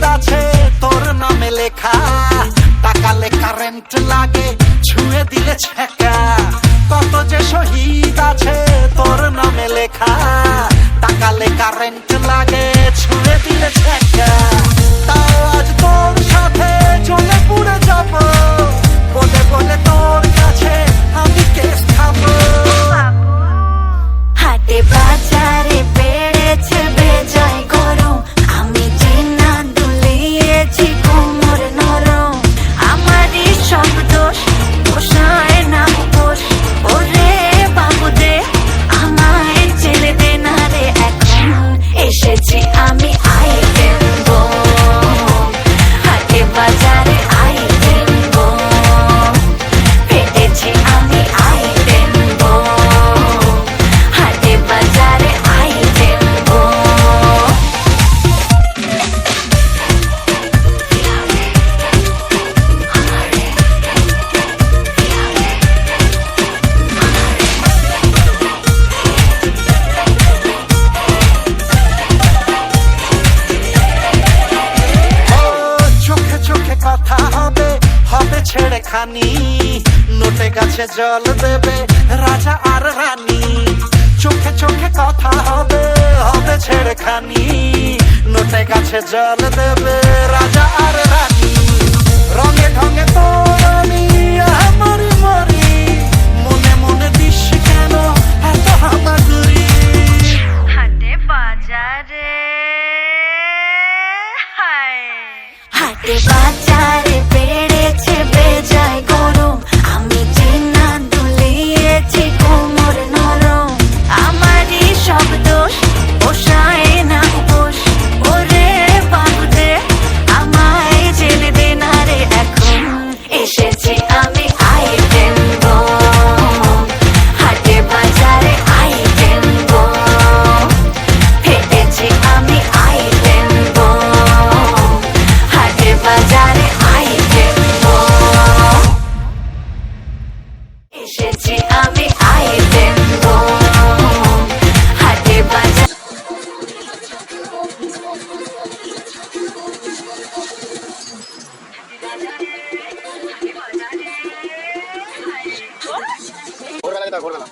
রসিদ আছে তোর নামে লেখা। টাকা লেখা রেন্ট লাগে ছুঁয়ে দিলে ছেঁকা ছেড়ে খানি নোটে গাছে জল দেবে রাজা আর রানী। চোখে চোখে কথা হবে হবে ছেড়ে খানি নোটে গাছে জল দেবে রাজা আর রানী। রঙে ঢঙে তোর আমি মরি মরি মনে মনে দিস কেন এত হামাগুড়ি? হাটে বাজারে হায়। হাটে বাজারে এসেছি আমি আইটেম হাটে বাজারে। ভোরবেলা।